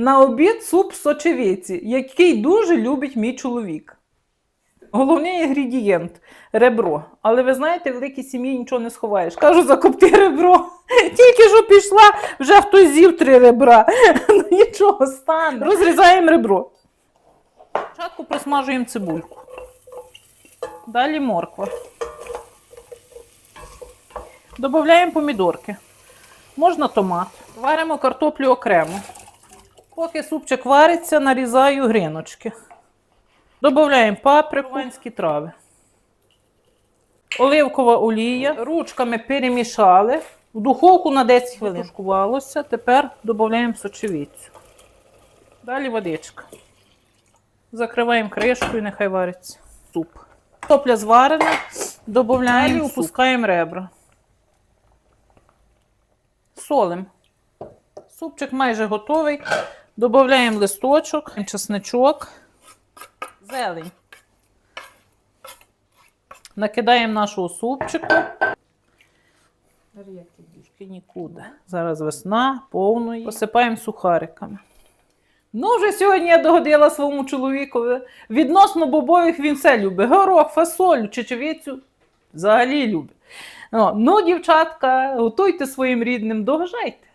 На обід суп з сочевиці, який дуже любить мій чоловік. Головний інгредієнт ребро. Але ви знаєте, в великій сім'ї нічого не сховаєш. Кажу, закопти ребро. Тільки що пішла, вже хтось з'їв три ребра. Ну нічого стане. Розрізаємо ребро. Спочатку просмажуємо цибульку. Далі морква. Додаємо помідорки. Можна томат. Варимо картоплю окремо. Поки супчик вариться, нарізаю гріночки. Додаємо паприку, кубанські трави. Оливкова олія. Ручками перемішали. В духовку на 10 хвилин шкувалося. Тепер додаємо сочевицю. Далі водичка. Закриваємо кришкою, нехай вариться суп. Топля зварена, додаємо і опускаємо ребра. Солим. Супчик майже готовий. Додаємо листочок, чесничок, зелень. Накидаємо нашого супчику. Нікуди. Зараз весна, повної. Посипаємо сухариками. Ну, вже сьогодні я догодила своєму чоловікові. Відносно бобових він все любить. Горох, фасолю, чечевицю взагалі любить. Ну, дівчатка, готуйте своїм рідним, догажайте.